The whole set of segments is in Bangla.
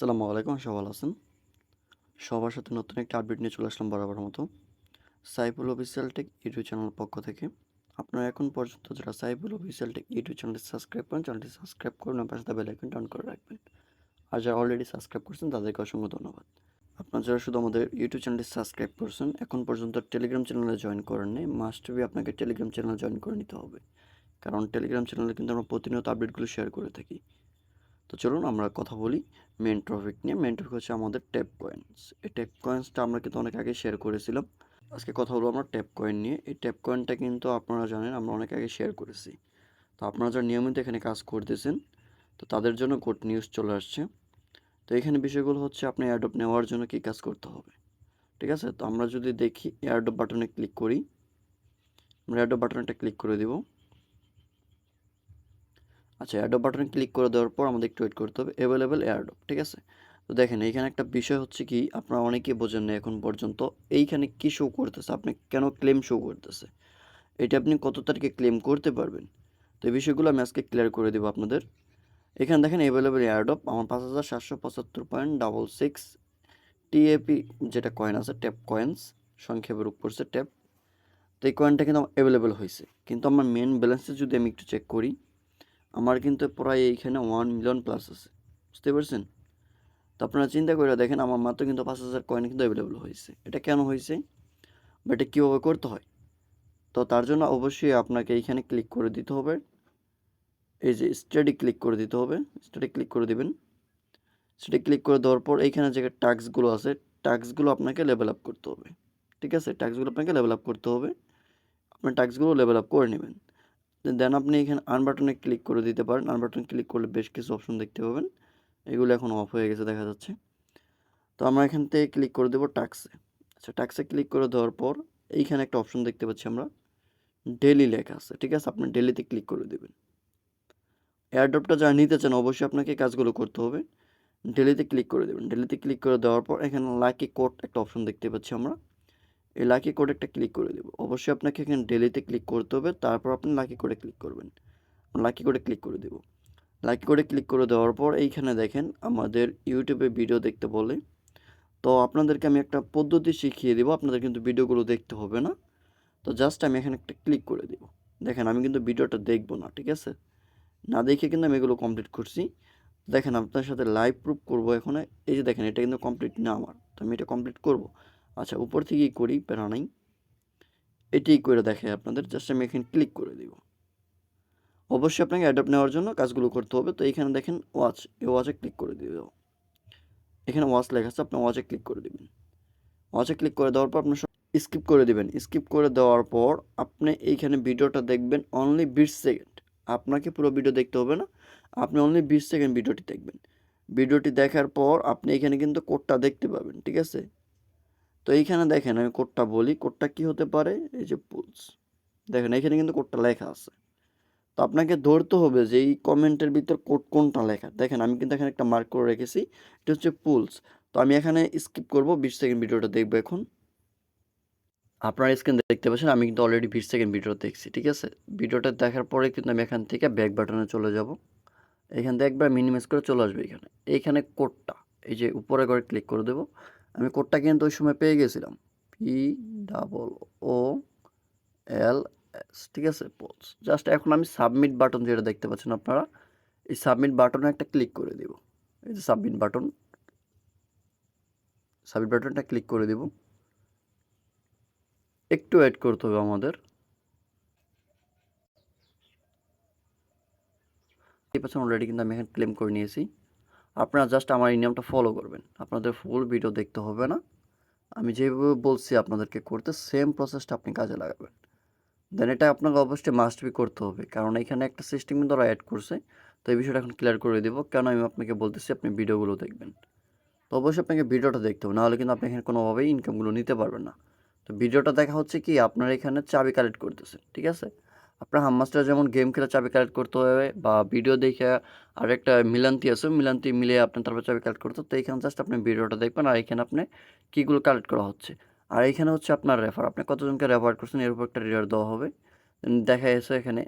আসসালামু আলাইকুম সব ভালো আছেন। সবার সাথে নতুন একটা আপডেট নিয়ে চলে আসলাম বরাবর মতো। Saiful official tech YouTube channel পক্ষ থেকে। আপনারা এখন পর্যন্ত যারা সাইফুল অফিসিয়াল টেক ইউটিউব চ্যানেলটি সাবস্ক্রাইব করেন, চ্যানেলটি সাবস্ক্রাইব করুন এবং পাশে বেল আইকনটি করে রাখবেন। আর যারা অলরেডি সাবস্ক্রাইব করছেন, তাদেরকে অসংখ্য ধন্যবাদ। আপনারা যারা শুধু আমাদের ইউটিউব চ্যানেলটি সাবস্ক্রাইব করছেন, এখন পর্যন্ত টেলিগ্রাম চ্যানেলে জয়েন করেন নেই। মাস্ট বি আপনাকে টেলিগ্রাম চ্যানেলে জয়েন করে নিতে হবে। কারণ টেলিগ্রাম চ্যানেলে কিন্তু আমরা প্রতিনিয়ত আপডেটগুলো শেয়ার করে থাকি। তো চলুন আমরা কথা বলি মেন টপিক নিয়ে। মেন টপিক হচ্ছে আমাদের ট্যাপ কয়েন্স এই ট্যাপ কয়েন্সটা আমরা কিন্তু অনেক আগে শেয়ার করেছিলাম। আজকে কথা বলব আমরা ট্যাপ কয়েন নিয়ে। এই ট্যাপ কয়েনটা কিন্তু আপনারা জানেন, আমরা অনেক আগে শেয়ার করেছি। তো আপনারা যারা নিয়মিত এখানে কাজ করতেছেন, তো তাদের জন্য গুড নিউজ চলে আসছে। তো এখানে বিষয়গুলো হচ্ছে আপনি অ্যাডপ নেওয়ার জন্য কী কাজ করতে হবে। ঠিক আছে? তো আমরা যদি দেখি এয়ারডপ বাটনে ক্লিক করি। আমরা অ্যাডপ বাটনটা ক্লিক করে দেবো। আচ্ছা অ্যাডপ বাটনে ক্লিক করে দেওয়ার পর আমাদের একটু ওয়েট করতে হবে। অ্যাভেলেবেল এয়ারডপ ঠিক আছে? তো দেখেন, এইখানে একটা বিষয় হচ্ছে কি, আপনারা অনেকেই বোঝেন না এখন পর্যন্ত এইখানে কি শো করতেছে, আপনি কেন ক্লেম শো করতেছে? এটা আপনি কত তারিখে ক্লেম করতে পারবেন? তো এই বিষয়গুলো আমি আজকে ক্লিয়ার করে দেবো আপনাদের। এখানে দেখেন অ্যাভেলেবেল এয়ারডপ আমার পাঁচ হাজার সাতশো পঁচাত্তর পয়েন্ট ডাবল সিক্স টিএপি যেটা কয়েন আছে ট্যাপ কয়েন্স সংক্ষেপে রূপ করছে ট্যাপ তো এই কয়েনটা কিন্তু অ্যাভেলেবেল হয়েছে। কিন্তু আমার মেন ব্যালেন্সে যদি আমি একটু চেক করি আমার কিন্তু প্রায় এইখানে ওয়ান মিলিয়ন প্লাস আছে। বুঝতে পারছেন? তো আপনারা চিন্তা করে দেখেন, আমার মাত্র কিন্তু পাঁচ হাজার কয়েন কিন্তু অ্যাভেলেবল হয়েছে। এটা কেন হয়েছে? বা এটা কীভাবে করতে হয়? তো তার জন্য অবশ্যই আপনাকে এইখানে ক্লিক করে দিতে হবে। এই যে স্টাডি ক্লিক করে দিতে হবে। স্টাডি ক্লিক করে দিবেন। স্টাডি ক্লিক করে দেওয়ার পর এইখানে যে টাস্কগুলো আছে টাস্কগুলো আপনাকে লেভেল আপ করতে হবে। ঠিক আছে? টাস্কগুলো আপনাকে লেভেল আপ করতে হবে। আপনার টাস্কগুলো লেভেল আপ করে নেবেন। দেন আপনি এখানে আন বাটনে ক্লিক করে দিতে পারেন। আন বাটনে ক্লিক করলে বেশ কিছু অপশন দেখতে পাবেন। এগুলো এখন অফ হয়ে গেছে, দেখা যাচ্ছে। তো আমরা এখান থেকে ক্লিক করে দেবো টাক্সে আচ্ছা টাক্সে ক্লিক করে দেওয়ার পর এইখানে একটা অপশন দেখতে পাচ্ছি আমরা। ডেলি লেখা আছে, ঠিক আছে? আপনি ডেলিতে ক্লিক করে দেবেন। এয়ারড্রপটা যারা নিতে চান, অবশ্যই আপনাকে কাজগুলো করতে হবে। ডেলিতে ক্লিক করে দেবেন। ডেলিতে ক্লিক করে দেওয়ার পর এখানে লাকি কোড একটা অপশন দেখতে পাচ্ছি আমরা। এই লাকি কোড একটা ক্লিক করে দেবো। অবশ্যই আপনাকে এখানে ডেলিতে ক্লিক করতে হবে, তারপর আপনি লাকি কোডে ক্লিক করবেন। লাকি কোডে ক্লিক করে দেবো। লাকি কোডে ক্লিক করে দেওয়ার পর এইখানে দেখেন আমাদের ইউটিউবে ভিডিও দেখতে বলে। তো আপনাদেরকে আমি একটা পদ্ধতি শিখিয়ে দেবো, আপনাদের কিন্তু ভিডিওগুলো দেখতে হবে না। তো জাস্ট আমি এখানে একটা ক্লিক করে দেবো। দেখেন আমি কিন্তু ভিডিওটা দেখব না, ঠিক আছে? না দেখে কিন্তু আমি এগুলো কমপ্লিট করছি। দেখেন আপনার সাথে লাইভ প্রুফ করব এখন। এই যে দেখেন এটা কিন্তু কমপ্লিট না আমার। তো আমি এটা কমপ্লিট করব। আচ্ছা উপর থেকেই করি, প্যারা নাই। এটিই করে দেখে আপনাদের জাস্ট আমি এখানে ক্লিক করে দিব। অবশ্যই আপনাকে অ্যাডাপ্ট নেওয়ার জন্য কাজগুলো করতে হবে। তো এখানে দেখেন ওয়াচ এই ওয়াচে ক্লিক করে দিয়ে দেবো এখানে ওয়াচ লেখা আছে, আপনি ওয়াচে ক্লিক করে দেবেন। ওয়াচে ক্লিক করে দেওয়ার পর আপনার স্কিপ করে দিবেন। স্কিপ করে দেওয়ার পর আপনি এইখানে ভিডিওটা দেখবেন অনলি বিশ সেকেন্ড আপনাকে পুরো ভিডিও দেখতে হবে না। আপনি অনলি বিশ সেকেন্ড ভিডিওটি দেখবেন। ভিডিওটি দেখার পর আপনি এখানে কিন্তু কোডটা দেখতে পাবেন, ঠিক আছে? তো এইখানে দেখেন আমি কোডটা বলি, কোডটা কি হতে পারে? এই যে পুলস দেখেন এখানে কিন্তু কোডটা লেখা আছে। তো আপনাকে ধরতে হবে যে এই কমেন্টের ভিতর কোড কোনটা লেখা। দেখেন আমি কিন্তু এখানে একটা মার্ক করে রেখেছি, এটা হচ্ছে পুলস তো আমি এখানে স্কিপ করব, বিশ সেকেন্ড ভিডিওটা দেখব এখন। আপনারা স্ক্রিন দেখতে পাচ্ছেন, আমি কিন্তু অলরেডি বিশ সেকেন্ড ভিডিও দেখছি, ঠিক আছে? ভিডিওটা দেখার পরে কিন্তু আমি এখান থেকে ব্যাক বাটনে চলে যাব। এখান থেকে একবার মিনিমাইজ করে চলে আসবে এখানে। এইখানে কোডটা, এই যে উপরে করে ক্লিক করে দেবো। আমি কোডটা কিন্তু ওই সময় পেয়ে গেছিলাম। P double O L S ঠিক আছে? পোলস জাস্ট এখন আমি সাবমিট বাটন যেটা দেখতে পাচ্ছেন আপনারা, এই সাবমিট বাটনে একটা ক্লিক করে দেব। এই যে সাবমিট বাটন সাবমিট বাটনটা ক্লিক করে দেব। একটু অ্যাড করতে হবে আমাদের। এই পাচ্ছেন অলরেডি কিন্তু আমি এখানে ক্লেম করে নিয়েছি। আপনারা জাস্ট আমার এই নিয়মটা ফলো করবেন। আপনাদের ফুল ভিডিও দেখতে হবে না। আমি যেভাবে বলছি আপনাদেরকে করতে সেম প্রসেসটা আপনি কাজে লাগাবেন। দেন এটা আপনাকে অবশ্যই মাস্ট বি করতে হবে। কারণ এখানে একটা সিস্টেম কিন্তু ওরা অ্যাড করছে। তো এই বিষয়টা এখন ক্লিয়ার করে দেবো। কেন আমি আপনাকে বলতেছি, আপনি ভিডিওগুলো দেখবেন। তো অবশ্যই আপনাকে ভিডিওটা দেখতে হবে। নাহলে কিন্তু আপনি এখানে কোনোভাবেই ইনকামগুলো নিতে পারবেন না। তো ভিডিওটা দেখা হচ্ছে কি, আপনার এখানে চাবি কালেক্ট করতেছেন, ঠিক আছে? আপনার হামমাস্টার যেমন গেম খেলে চাবি কালেক্ট করতে হবে বা ভিডিও দেখে আর একটা মিলান্তি আছে মিলান্তি মিলে আপনার তারপর চাবি কালেক্ট করতে তো এইখানে জাস্ট আপনি ভিডিওটা দেখবেন আর এখানে আপনি কীগুলো কালেক্ট করা হচ্ছে। আর এইখানে হচ্ছে আপনার রেফার আপনি কতজনকে রেফার করছেন এর উপর একটা রিওয়ার্ড দেওয়া হবে। দেখা গেছে এখানে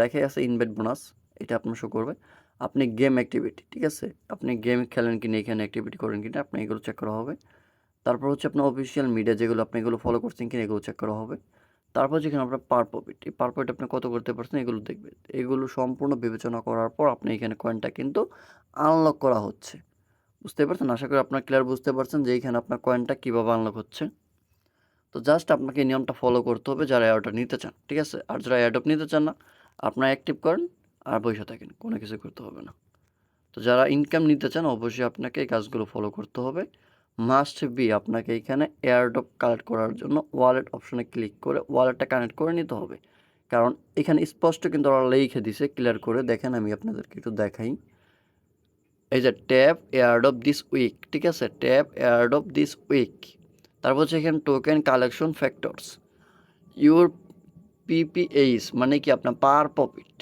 লেখা আছে ইনভেট বোনাস এটা আপনার শো করবে। আপনি গেম অ্যাক্টিভিটি ঠিক আছে? আপনি গেম খেলেন কিনা, এখানে অ্যাক্টিভিটি করেন কিনা, আপনি এগুলো চেক করা হবে। তারপর হচ্ছে আপনার অফিসিয়াল মিডিয়া যেগুলো, আপনি এগুলো ফলো করছেন কিনা, এগুলো চেক করা হবে। তারপর যেখানে আপনার পার প্রফিট এই পার প্রফিট আপনি কত করতে পারছেন এগুলো দেখবেন। এগুলো সম্পূর্ণ বিবেচনা করার পর আপনি এখানে কয়েনটা কিন্তু আনলক করা হচ্ছে। বুঝতে পারছেন? আশা করি আপনার ক্লিয়ার বুঝতে পারছেন যে এইখানে আপনার কয়েনটা কীভাবে আনলক হচ্ছে। তো জাস্ট আপনাকে নিয়মটা ফলো করতে হবে যারা অ্যাডটা নিতে চান, ঠিক আছে? আর যারা অ্যাডপ নিতে চান না, আপনারা অ্যাক্টিভ করেন আর বসে থাকেন, কোনো কিছু করতে হবে না। তো যারা ইনকাম নিতে চান, অবশ্যই আপনাকে এই কাজগুলো ফলো করতে হবে। মাস্ট বি আপনাকে এখানে এয়ারড্রপ কালেক্ট করার জন্য ওয়ালেট অপশনে ক্লিক করে ওয়ালেটটা কানেক্ট করে নিতে হবে। কারণ এখানে স্পষ্ট কিন্তু ওরা লিখে দিছে ক্লিয়ার করে। দেখেন আমি আপনাদেরকে একটু দেখাই। এই যে ট্যাপ এয়ারডপ দিস উইক ঠিক আছে? ট্যাপ এয়ারডপ দিস উইক তারপর হচ্ছে এখানে টোকেন কালেকশন ফ্যাক্টরস ইউর পিপিএইস মানে কি আপনার পার প্রফিট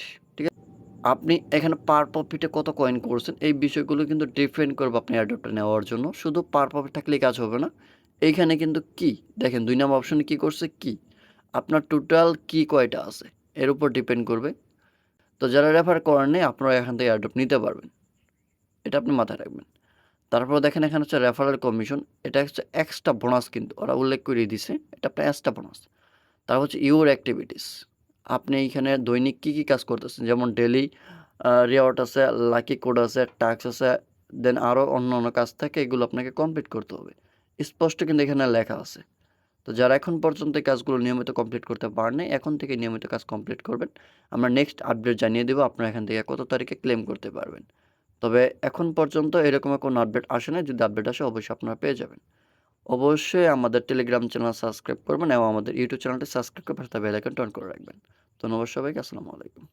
আপনি এখানে পার প্রফিটে কত কয়েন করছেন? এই বিষয়গুলো কিন্তু ডিপেন্ড করবে আপনি অ্যাডপ্টটা নেওয়ার জন্য। শুধু পার প্রফিট থাকলেই কাজ হবে না। এইখানে কিন্তু কি? দেখেন, দুই নম্বর অপশনে কি করছে? কি? আপনার টোটাল কি কয়টা আছে? এর উপর ডিপেন্ড করবে। তো যারা রেফার করেন নেই, আপনারা এখান থেকে অ্যাডপ্ট নিতে পারবেন। এটা আপনি মাথায় রাখবেন। তারপর দেখেন, এখানে হচ্ছে রেফারেল কমিশন এটা হচ্ছে এক্সট্রা বোনাস কিন্তু। ওরা উল্লেখ করে দিছে, এটা আপনার এক্সট্রা বোনাস তারপর হচ্ছে ইউর অ্যাক্টিভিটিস আপনি এইখানে দৈনিক কী কী কাজ করতেছেন? যেমন ডেলি রিওয়ার্ড আছে লাকি কোড আছে ট্যাক্স আছে দেন আরও অন্য অন্য কাজ থাকে, এগুলো আপনাকে কমপ্লিট করতে হবে। স্পষ্ট কিন্তু এখানে লেখা আছে। তো যারা এখন পর্যন্ত এই কাজগুলো নিয়মিত কমপ্লিট করতে পারেন এখন থেকে নিয়মিত কাজ কমপ্লিট করবেন। আমরা নেক্সট আপডেট জানিয়ে দেবো, আপনারা এখান থেকে কত তারিখে ক্লেম করতে পারবেন। তবে এখন পর্যন্ত এরকম কোনো আপডেট আসে না যদি আপডেট আসে, অবশ্যই আপনারা পেয়ে যাবেন। অবশ্যই আমাদের টেলিগ্রাম চ্যানেল সাবস্ক্রাইব করবেন এবং আমাদের ইউটিউব চ্যানেলটি সাবস্ক্রাইব করে পাশে বেল আইকনটা টন করে রাখবেন। ধন্যবাদ সবাইকে, আসসালামু আলাইকুম।